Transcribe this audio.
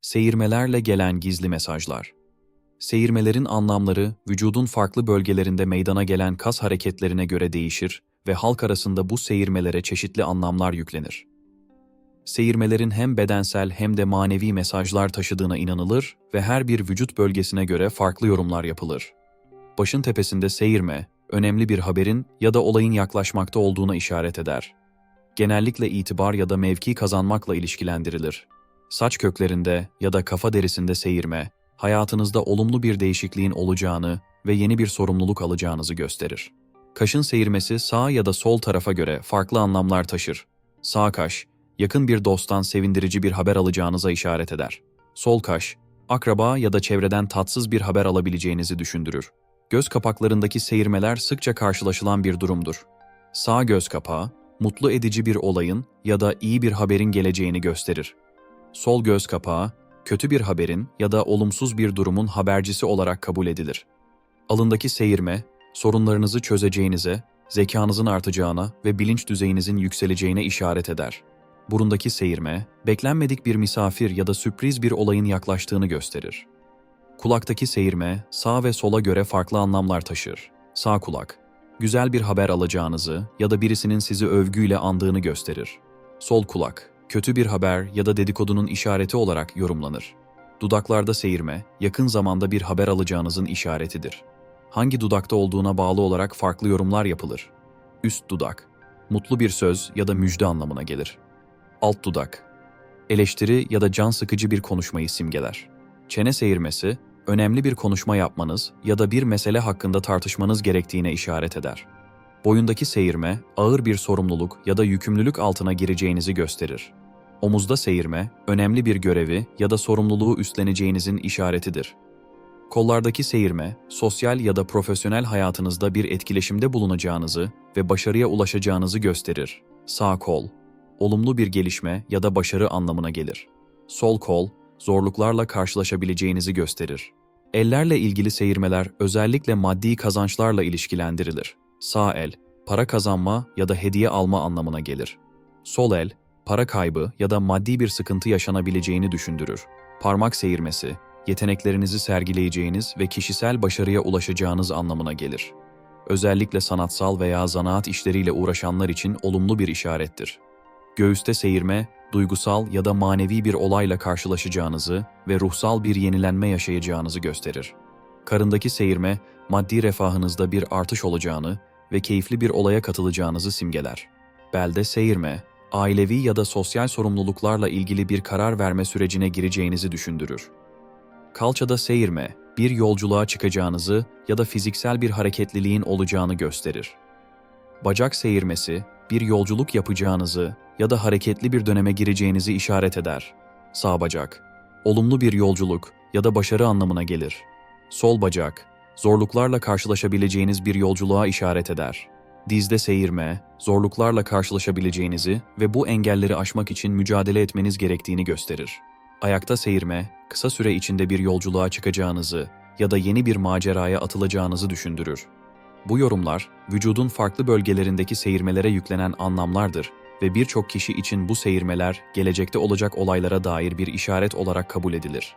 Seyirmelerle gelen gizli mesajlar. Seyirmelerin anlamları vücudun farklı bölgelerinde meydana gelen kas hareketlerine göre değişir ve halk arasında bu seyirmelere çeşitli anlamlar yüklenir. Seyirmelerin hem bedensel hem de manevi mesajlar taşıdığına inanılır ve her bir vücut bölgesine göre farklı yorumlar yapılır. Başın tepesinde seyirme, önemli bir haberin ya da olayın yaklaşmakta olduğuna işaret eder. Genellikle itibar ya da mevki kazanmakla ilişkilendirilir. Saç köklerinde ya da kafa derisinde seyirme, hayatınızda olumlu bir değişikliğin olacağını ve yeni bir sorumluluk alacağınızı gösterir. Kaşın seyirmesi sağ ya da sol tarafa göre farklı anlamlar taşır. Sağ kaş, yakın bir dosttan sevindirici bir haber alacağınıza işaret eder. Sol kaş, akraba ya da çevreden tatsız bir haber alabileceğinizi düşündürür. Göz kapaklarındaki seyirmeler sıkça karşılaşılan bir durumdur. Sağ göz kapağı, mutlu edici bir olayın ya da iyi bir haberin geleceğini gösterir. Sol göz kapağı, kötü bir haberin ya da olumsuz bir durumun habercisi olarak kabul edilir. Alındaki seyirme, sorunlarınızı çözeceğinize, zekanızın artacağına ve bilinç düzeyinizin yükseleceğine işaret eder. Burundaki seyirme, beklenmedik bir misafir ya da sürpriz bir olayın yaklaştığını gösterir. Kulaktaki seyirme, sağ ve sola göre farklı anlamlar taşır. Sağ kulak, güzel bir haber alacağınızı ya da birisinin sizi övgüyle andığını gösterir. Sol kulak, kötü bir haber ya da dedikodunun işareti olarak yorumlanır. Dudaklarda seyirme, yakın zamanda bir haber alacağınızın işaretidir. Hangi dudakta olduğuna bağlı olarak farklı yorumlar yapılır. Üst dudak, mutlu bir söz ya da müjde anlamına gelir. Alt dudak, eleştiri ya da can sıkıcı bir konuşmayı simgeler. Çene seyirmesi, önemli bir konuşma yapmanız ya da bir mesele hakkında tartışmanız gerektiğine işaret eder. Boyundaki seyirme, ağır bir sorumluluk ya da yükümlülük altına gireceğinizi gösterir. Omuzda seyirme, önemli bir görevi ya da sorumluluğu üstleneceğinizin işaretidir. Kollardaki seyirme, sosyal ya da profesyonel hayatınızda bir etkileşimde bulunacağınızı ve başarıya ulaşacağınızı gösterir. Sağ kol, olumlu bir gelişme ya da başarı anlamına gelir. Sol kol, zorluklarla karşılaşabileceğinizi gösterir. Ellerle ilgili seyirmeler özellikle maddi kazançlarla ilişkilendirilir. Sağ el, para kazanma ya da hediye alma anlamına gelir. Sol el, para kaybı ya da maddi bir sıkıntı yaşanabileceğini düşündürür. Parmak seyirmesi, yeteneklerinizi sergileyeceğiniz ve kişisel başarıya ulaşacağınız anlamına gelir. Özellikle sanatsal veya zanaat işleriyle uğraşanlar için olumlu bir işarettir. Göğüste seyirme, duygusal ya da manevi bir olayla karşılaşacağınızı ve ruhsal bir yenilenme yaşayacağınızı gösterir. Karındaki seyirme, maddi refahınızda bir artış olacağını ve keyifli bir olaya katılacağınızı simgeler. Belde seyirme, ailevi ya da sosyal sorumluluklarla ilgili bir karar verme sürecine gireceğinizi düşündürür. Kalçada seyirme, bir yolculuğa çıkacağınızı ya da fiziksel bir hareketliliğin olacağını gösterir. Bacak seyirmesi, bir yolculuk yapacağınızı ya da hareketli bir döneme gireceğinizi işaret eder. Sağ bacak, olumlu bir yolculuk ya da başarı anlamına gelir. Sol bacak, zorluklarla karşılaşabileceğiniz bir yolculuğa işaret eder. Dizde seyirme, zorluklarla karşılaşabileceğinizi ve bu engelleri aşmak için mücadele etmeniz gerektiğini gösterir. Ayakta seyirme, kısa süre içinde bir yolculuğa çıkacağınızı ya da yeni bir maceraya atılacağınızı düşündürür. Bu yorumlar, vücudun farklı bölgelerindeki seyirmelere yüklenen anlamlardır ve birçok kişi için bu seyirmeler gelecekte olacak olaylara dair bir işaret olarak kabul edilir.